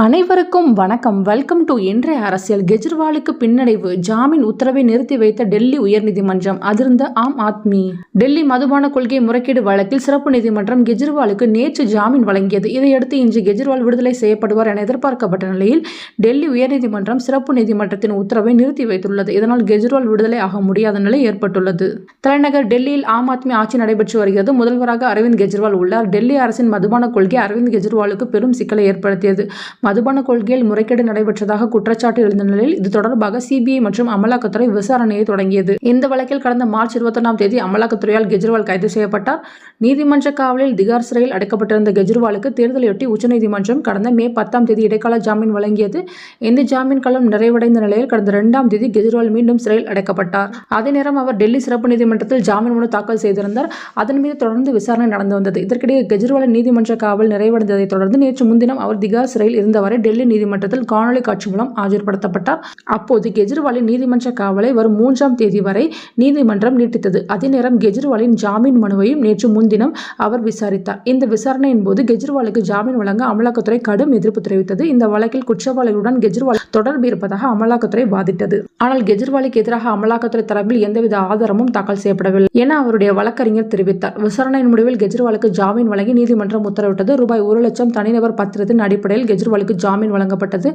அனைவருக்கும் வணக்கம். Welcome to இன்றைய அரசியல். கெஜ்ரிவாலுக்கு பின்னடைவு. ஜாமீன் உத்தரவை நிறுத்தி வைத்த டெல்லி உயர்நீதிமன்றம். அதிர்ந்த ஆம் ஆத்மி. டெல்லி மதுபான கொள்கை முறைகேடு வழக்கில் சிறப்பு நீதிமன்றம் கெஜ்ரிவாலுக்கு நேற்று ஜாமீன் வழங்கியது. இதையடுத்து இன்று கெஜ்ரிவால் விடுதலை செய்யப்படுவார் என எதிர்பார்க்கப்பட்ட நிலையில் டெல்லி உயர்நீதிமன்றம் சிறப்பு நீதிமன்றத்தின் உத்தரவை நிறுத்தி வைத்துள்ளது. இதனால் கெஜ்ரிவால் விடுதலை ஆக முடியாத நிலை ஏற்பட்டுள்ளது. தலைநகர் டெல்லியில் ஆம் ஆத்மி ஆட்சி நடைபெற்று வருகிறது. முதல்வராக அரவிந்த் கெஜ்ரிவால் உள்ளார். டெல்லி அரசின் மதுபான கொள்கை அரவிந்த் கெஜ்ரிவாலுக்கு பெரும் சிக்கலை ஏற்படுத்தியது. மதுபான கொள்கையில் முறைகேடு நடைபெற்றதாக குற்றச்சாட்டு எழுந்த நிலையில் இது தொடர்பாக சிபிஐ மற்றும் அமலாக்கத்துறை விசாரணையை தொடங்கியது. இந்த வழக்கில் கடந்த மார்ச் இருபத்தொன்னாம் தேதி அமலாக்கத்துறையால் கெஜ்ரிவால் கைது செய்யப்பட்டார். நீதிமன்ற காவலில் திகார் சிறையில் அடைக்கப்பட்டிருந்த கெஜ்ரிவாலுக்கு தேர்தலையொட்டி உச்சநீதிமன்றம் கடந்த மே பத்தாம் தேதி இடைக்கால ஜாமீன் வழங்கியது. இந்த ஜாமீன் காலம் நிறைவடைந்த நிலையில் கடந்த இரண்டாம் தேதி கெஜ்ரிவால் மீண்டும் சிறையில் அடைக்கப்பட்டார். அதே நேரம் அவர் டெல்லி சிறப்பு நீதிமன்றத்தில் ஜாமீன் மனு தாக்கல் செய்திருந்தார். அதன் மீது தொடர்ந்து விசாரணை நடந்து வந்தது. இதற்கிடையே கெஜ்ரிவாலின் நீதிமன்ற காவல் நிறைவடைந்ததை தொடர்ந்து நேற்று முன்தினம் அவர் திகார் சிறையில் இருந்தவரை டெல்லி நீதிமன்றத்தில் காணொலி காட்சி மூலம் ஆஜர்படுத்தப்பட்டார். அப்போது கெஜ்ரிவாலின் நீதிமன்ற காவலை வரும் மூன்றாம் தேதி வரை நீதிமன்றம் நீட்டித்தது. அதே நேரம் கெஜ்ரிவாலின் ஜாமீன் மனுவையும் நேற்று முன்தினம் அவர் விசாரித்தார். இந்த விசாரணையின் போது கெஜ்ரிவாலுக்கு ஜாமீன் வழங்க அமலாக்கத்துறை கடும் எதிர்ப்பு தெரிவித்தது. இந்த வழக்கில் குற்றவாளிகளுடன் கெஜ்ரிவால் தொடர்பு இருப்பதாக அமலாக்கத்துறை வாதிட்டது. ஆனால் கெஜ்ரிவாலுக்கு எதிராக அமலாக்கத்துறை தரப்பில் எந்தவித ஆதாரமும் தாக்கல் செய்யப்படவில்லை என அவருடைய வழக்கறிஞர் தெரிவித்தார். விசாரணையின் முடிவில் கெஜ்ரிவாலுக்கு ஜாமீன் வழங்கி நீதிமன்றம் உத்தரவிட்டது. ரூபாய் ஒரு லட்சம் தனிநபர் பத்திரத்தின் அடிப்படையில் கெஜ்ரிவால் கெஜ்ரிவாலுக்கு ஜாமீன் வழங்கப்பட்டது.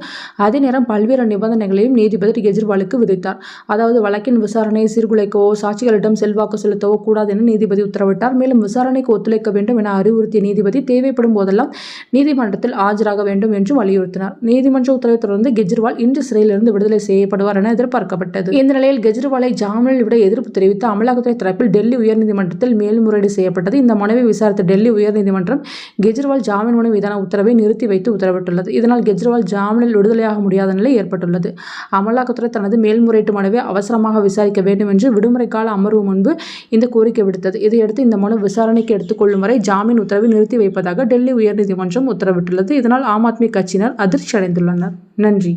அதே நேரம் பல்வேறு நிபந்தனைகளையும் நீதிபதி கெஜ்ரிவாலுக்கு விதித்தார். அதாவது வழக்கின் விசாரணையை சீர்குலைக்கவோ சாட்சிகளிடம் செல்வாக்கு செலுத்தவோ கூடாது என நீதிபதி உத்தரவிட்டார். மேலும் விசாரணைக்கு ஒத்துழைக்க வேண்டும் என அறிவுறுத்திய நீதிபதி தேவைப்படும் போதெல்லாம் நீதிமன்றத்தில் ஆஜராக வேண்டும் என்று வலியுறுத்தினார். நீதிமன்ற உத்தரவை தொடர்ந்து கெஜ்ரிவால் இன்று சிறையிலிருந்து விடுதலை செய்யப்படுவார் என எதிர்பார்க்கப்பட்டது. இந்த நிலையில் கெஜ்ரிவாலை ஜாமீனில் விட எதிர்ப்பு தெரிவித்து அமலாக்கத்துறை தரப்பில் டெல்லி உயர்நீதிமன்றத்தில் மேல்முறையீடு செய்யப்பட்டது. இந்த மனுவை விசாரித்த டெல்லி உயர்நீதிமன்றம் கெஜ்ரிவால் ஜாமீன் மனு மீதான உத்தரவை நிறுத்தி வைத்து உத்தரவிட்டுள்ளது. இதனால் கெஜ்ரிவால் ஜாமீனில் விடுதலையாக முடியாத நிலை ஏற்பட்டுள்ளது. அமலாக்கத்துறை தனது மேல்முறையீட்டு மனுவை அவசரமாக விசாரிக்க வேண்டும் என்று விடுமுறை கால அமர்வு முன்பு இந்த கோரிக்கை விடுத்தது. இதையடுத்து இந்த மனு விசாரணைக்கு எடுத்துக்கொள்ளும் வரை ஜாமீன் உத்தரவை நிறுத்தி வைப்பதாக டெல்லி உயர்நீதிமன்றம் உத்தரவிட்டுள்ளது. இதனால் ஆம் ஆத்மி கட்சியினர் அதிர்ச்சி அடைந்துள்ளனர் நன்றி.